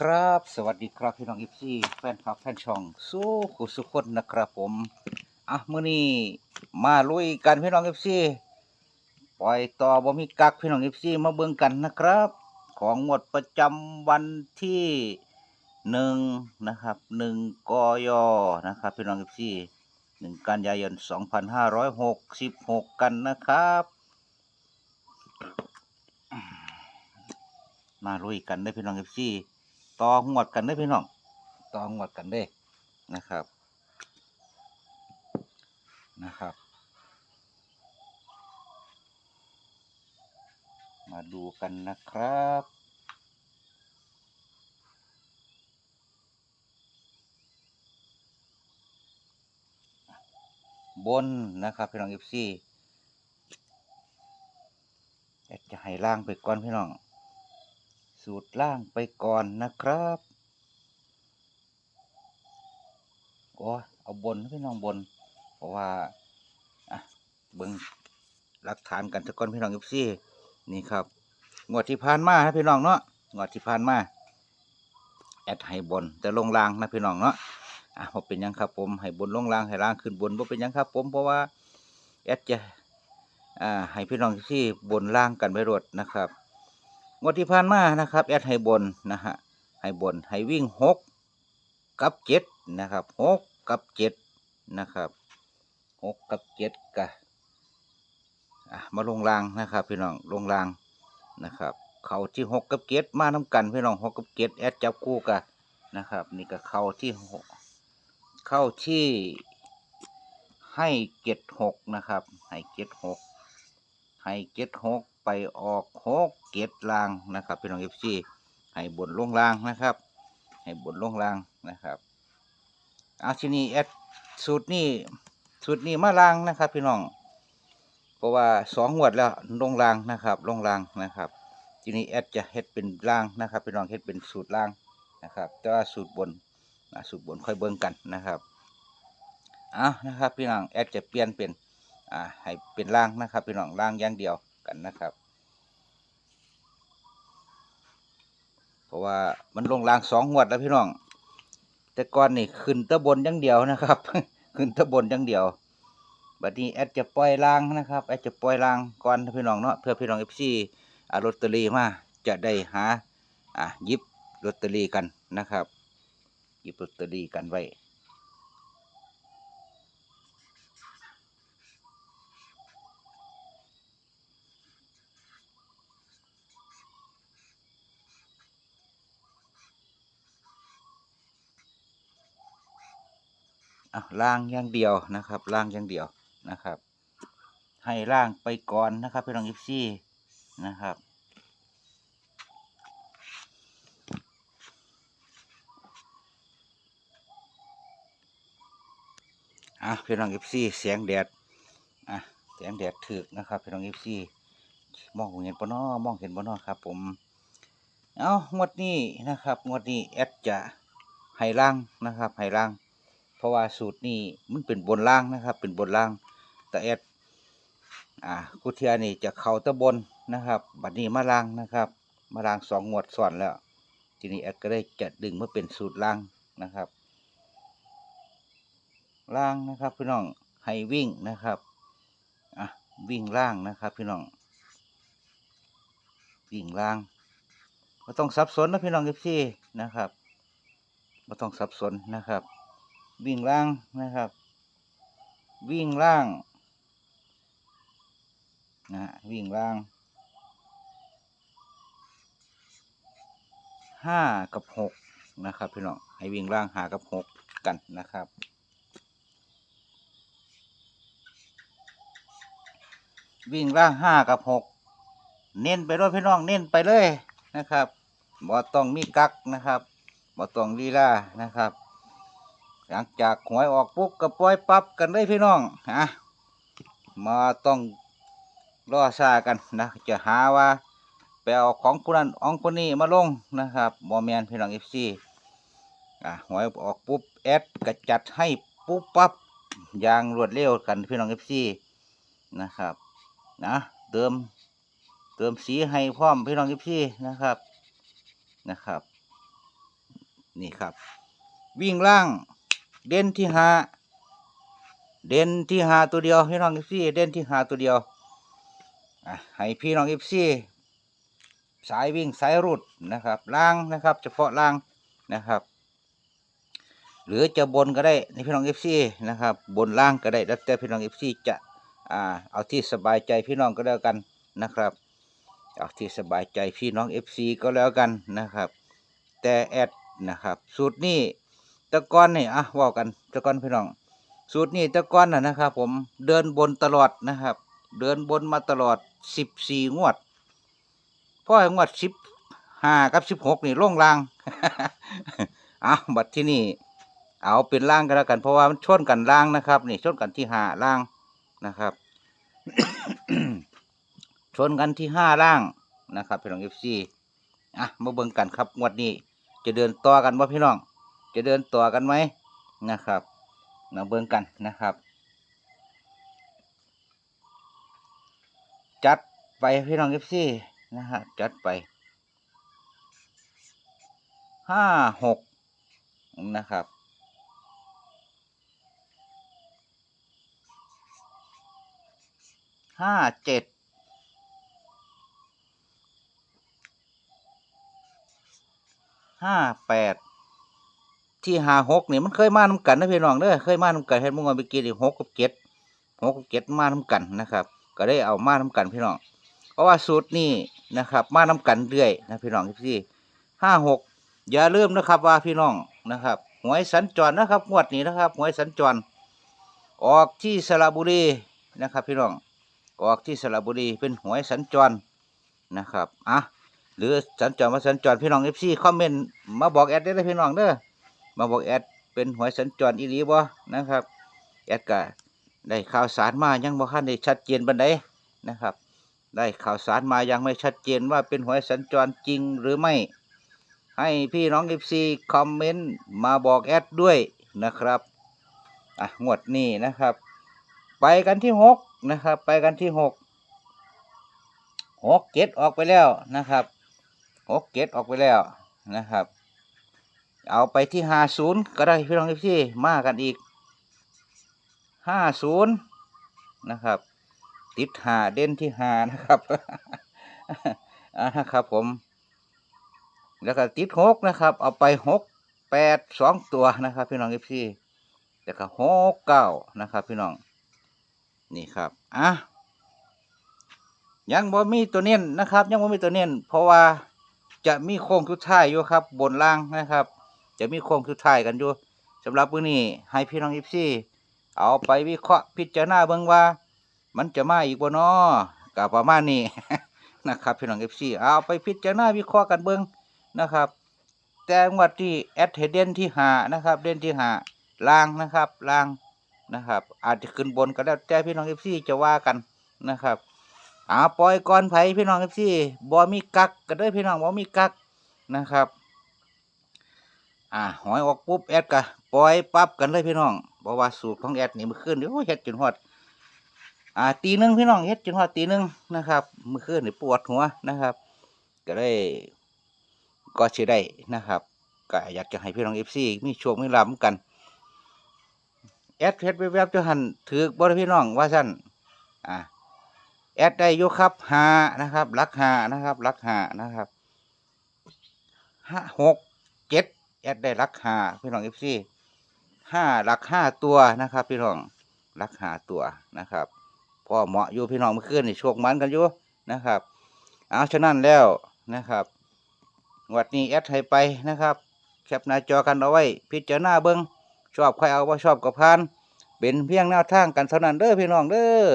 ครับ สวัสดีครับพี่น้องอีฟซี่แฟนคลับแฟนช่องสู้ขุสุขคนนะครับผม อะมื้อนี้มาลุยกันพี่น้องอีฟซี่ปล่อยต่อบ่มีกักพี่น้องอีฟซี่มาเบิ่งกันนะครับ ของงวดประจำวันที่หนึ่งนะครับหนึ่งกยนะครับพี่น้องอีฟซี่หนึ่งกันยายนสองพันห้าร้อยหกสิบหกกันนะครับมาลุยกันได้พี่น้องเอฟซี ต่องวดกันได้พี่น้องต่องวดกันได้นะครับนะครับ มาดูกันนะครับบนนะครับพี่น้องเอฟซีจะให้ล่างไปก่อนพี่น้อง สูตรล่างไปก่อนนะครับโอ้เอาบนพี่น้องบน เพราะว่าอะเบิ่งหลักฐานกันสักก่อนพี่น้องยิบซี่นี่ครับงวดที่ผ่านมานะพี่น้องเนาะงวดที่ผ่านมาแอดให้บน แต่ลงล่างนะพี่น้องเนาะอะบ่เป็นยังครับผมให้บนลงล่างให้ล่างขึ้นบนบ่เป็นยังครับผมเพราะว่าแอดจะอ่าให้พี่น้องที่บนล่างกันไปรดนะครับ งวดที่ผ่านมานะครับ แอดให้บนนะฮะให้บนให้วิ่งหกกับเจ็ดนะครับหกกับเจ็ดนะครับหกกับเจ็ดกะมาลงรางนะครับ พี่น้องลงรางนะครับ เขาที่หกกับเจ็ดมาน้กันพี่น้องหกกับเจ็ดแอดจับคู่กันนะครับ นี่ก็เข้าที่หกเข้าที่ให้เจ็ดหกนะครับ ให้เจ็ดหกให้เจ็ดหก ไปออกหกเจ็ดลางนะครับพี่น้องเอฟซีให้บนลงล่างนะครับ ให้บนลงล่างนะครับเอาทีนี้แอดสูตรนี้สูตรนี้มาล่างนะครับพี่น้องเพราะว่าสองงวดแล้วลงล่างนะครับลงล่างนะครับทีนี้แอดจะเฮ็ดเป็นล่างนะครับพี่น้องเฮ็ดเป็นสูตรล่างนะครับแต่ว่าสูตรบนสูตรบนค่อยเบิ่งกันนะครับอะนะครับพี่น้องแอดจะเปลี่ยนเป็นอ่าให้เป็นล่างนะครับพี่น้องล่างอย่างเดียวกันนะครับ เพราะว่ามันลงรางสองงวดแล้วพี่น้อง แต่ก่อนนี่ขึ้นตะบนอย่างเดียวนะครับ ขึ้นตะบนอย่างเดียวบัดนี้แอดจะปล่อยรางนะครับแอดจะปล่อยรางก่อนพี่น้องเนาะเพื่อพี่น้องเอฟซีอ่าลอตเตอรี่มาจะได้หาอะยิบลอตเตอรี่กันนะครับยิบลอตเตอรี่กันไว้ อะล่างอย่างเดียวนะครับล่างอย่างเดียวนะครับ ให้ล่างไปก่อนนะครับพี่น้องอิฟซี่นะครับอะพี่น้องอิฟซี่เสียงแดดอะเสียงแดดถึกนะครับพี่น้องอิฟซี่มองเห็นปนอมองเห็นปนอครับ ผมเอางวดนี้นะครับงวดนี้แอดจะให้ล่างนะครับให้ล่าง เพราะว่าสูตรนี้มันเป็นบนล่างนะครับ เป็นบนล่างแต่แอดอ่ากุเทียนี่จะเข้าตะบนนะครับบัดนี้มาล่างนะครับมาล่างสองงวดซ้อนแล้ว ทีนี้แอดก็ได้จะดึงมาเป็นสูตรล่างนะครับ ล่างนะครับพี่น้องให้วิ่งนะครับอะวิ่งล่างนะครับพี่น้องวิ่งล่างไม่ต้องสับสนนะพี่น้องเอฟซีนะครับไม่ต้องสับสนนะครับ วิ่งล่างนะครับ วิ่งล่างนะวิ่งล่างห้ากับหกนะครับพี่น้องให้วิ่งล่างหากับหกกันนะครับวิ่งล่างห้ากับหกเน้นไปด้วยพี่น้องเน้นไปเลยนะครับบ่ต้องมีกักนะครับบ่ต้องลีลานะครับ หลังจากหวยออกปุ๊บก็ปล่อยปั๊บกันเลยพี่น้องฮะมาต้องรอซากันนะจะหาว่าไปเอาของผู้นั้นองผู้นี้มาลงนะครับบอแมนพี่น้องเอฟซีอะหวยออกปุ๊บแอดก็จัดให้ปุ๊บปั๊บอย่างรวดเร็วกันพี่น้องเอฟซีนะครับนะเติมเติมสีให้พร้อมพี่น้องเอฟซีนะครับนะครับ นี่ครับ วิ่งล่าง เด่นที่หาเด่นที่หาตัวเดียวพี่น้องเอฟซีเด่นที่หาตัวเดียวอะให้พี่น้องเอฟซีสายวิ่งสายรุดนะครับล่างนะครับ เฉพาะล่างนะครับ หรือจะบนก็ได้ในพี่น้องเอฟซีนะครับ บนล่างก็ได้แล้วแต่พี่น้องเอฟซีจะอ่าเอาที่สบายใจพี่น้องก็แล้วกันนะครับ เอาที่สบายใจพี่น้องเอฟซีก็แล้วกันนะครับ แต่แอดนะครับสูตรนี้ ตะกอนนี่อะว่ากันตะกอนพี่น้อง สูตรนี้ตะกอนน่ะนะครับ ผมเดินบนตลอดนะครับ เดินบนมาตลอดสิบสี่งวดพ่องวดสิบห้ากับสิบหกนี่ล่งลางเอาบัดที่นี่เอาเป็นล่างกันแล้วกัน เพราะว่ามันชนกันล่างนะครับ นี่ชนกันที่ห้าล่างนะครับชนกันที่ห้าล่างนะครับพี่น้องเอฟซีอะมาเบิ่งกันครับงวดนี้ จะเดินต่อกันว่าพี่น้อง จะเดินต่อกันไหมนะครับมาเบิ่งกันนะครับ จัดไปพี่น้องเอฟซีนะฮะจัดไปห้าหกนะครับห้าเจ็ดห้าแปด ที่หาหกนี่มันเคยมานำกันนะพี่น้องเด้อเคยมานำกันเห็นมึงว่าไปกินอีกหกกับเจ็ดหกกับเจ็ดมานำกันนะครับ ก็ได้เอามานำกันพี่น้อง เพราะว่าสูตรนี้นะครับ มานำกันเรื่อยนะพี่น้องที่ห้าหกอย่าลืมนะครับว่าพี่น้องนะครับหวยสัญจรนะครับงวดนี้นะครับหวยสัญจร ออกที่สระบุรีนะครับ พี่น้องออกที่สระบุรีเป็นหวยสัญจรนะครับอะหรือสัญจรมาสัญจรพี่น้องเอฟซีคอมเมนต์มาบอกแอดได้เลยพี่น้องเด้อ มาบอกแอดเป็นหวยสัญจรอีหลีบ่นะครับ แอดก็ได้ข่าวสารมายังบ่คันได้ชัดเจนบันไดนะครับ ได้ข่าวสารมายังไม่ชัดเจนว่าเป็นหวยสัญจรจริงหรือไม่ ให้พี่น้องเอฟซีคอมเมนต์มาบอกแอดด้วยนะครับอะงวดนี้นะครับ ไปกันที่หกนะครับ ไปกันที่หกหกเจ็ดออกไปแล้วนะครับหกเจ็ดออกไปแล้วนะครับ เอาไปที่ห้าศูนย์ก็ได้พี่น้องพี่มากันอีกห้าศูนย์นะครับ ติดหาเด่นที่หานะครับอ่านะครับผม แล้วก็ติดหกนะครับ เอาไปหกแปดสองตัวนะครับ พี่น้องพี่แล้วก็หกเก้านะครับ พี่น้อง นี่ครับอะยังบ่มีตัวเน้นนะครับ ยังบ่มีตัวเน้นเพราะว่าจะมีโค้งสุดท้ายอยู่ครับ บนล่างนะครับ จะมีโค้งสุดท้ายกันอยู่สำหรับมื้อนี้ให้พี่น้องอีซีเอาไปวิเคราะห์พิจารณาเบิ่งว่า มันจะมาอีกบ่นอก็ประมาณนี้นะครับพี่น้องเอฟซีเอาไปพิจารณาวิเคราะห์กันเบิ่งนะครับ แต่งวดที่แอดเฮเดนที่หานะครับ เด่นที่หาล่างนะครับล่างนะครับ อาจจะขึ้นบนก็แล้วแต่พี่น้องเอฟซีจะว่ากันนะครับอาปล่อยก่อนไผพี่น้องเอฟซีบอมีกักก็ได้พี่น้องบอมีกักนะครับ อ่าหอยออกปุ๊บแอดกะปล่อยปั๊บกันเลยพี่น้องบอกว่าสูตรของแอดนี่มื่อคืนเดี๋ยวเฮ็ดจนฮอดอ่าตีหนึงพี่น้องเฮ็ดจนฮอดตีหนึงนะครับมื่อคืนนี่ปวดหัวนะครับ ก็ได้ก็สิได้นะครับก็อยากจะให้พี่น้องเอฟซีมีโชคมีลาภกันแอดเพชรแวบๆจะหันถือบริพี่น้องว่าสั้นอ่าแอดได้ยู่ครับหานะครับลักหานะครับลักหานะครับห้าหก แอดได้ลักหาพี่น้องเอฟซีห้าลักห้าตัวนะครับ พี่น้องลักหาตัวนะครับพอเหมาะอยู่พี่น้องเมื่อคืนนี่โชคมันกันอยู่นะครับเอาฉะนั้นแล้วนะครับวัดนี้แอดให้ไปนะครับ แคปหน้าจอกันเอาไว้ พิจารณาเบิ้งชอบใครเอาว่าชอบกับพาน เป็นเพียงแนวทางกันเท่านั้นเด้อพี่น้องเด้อ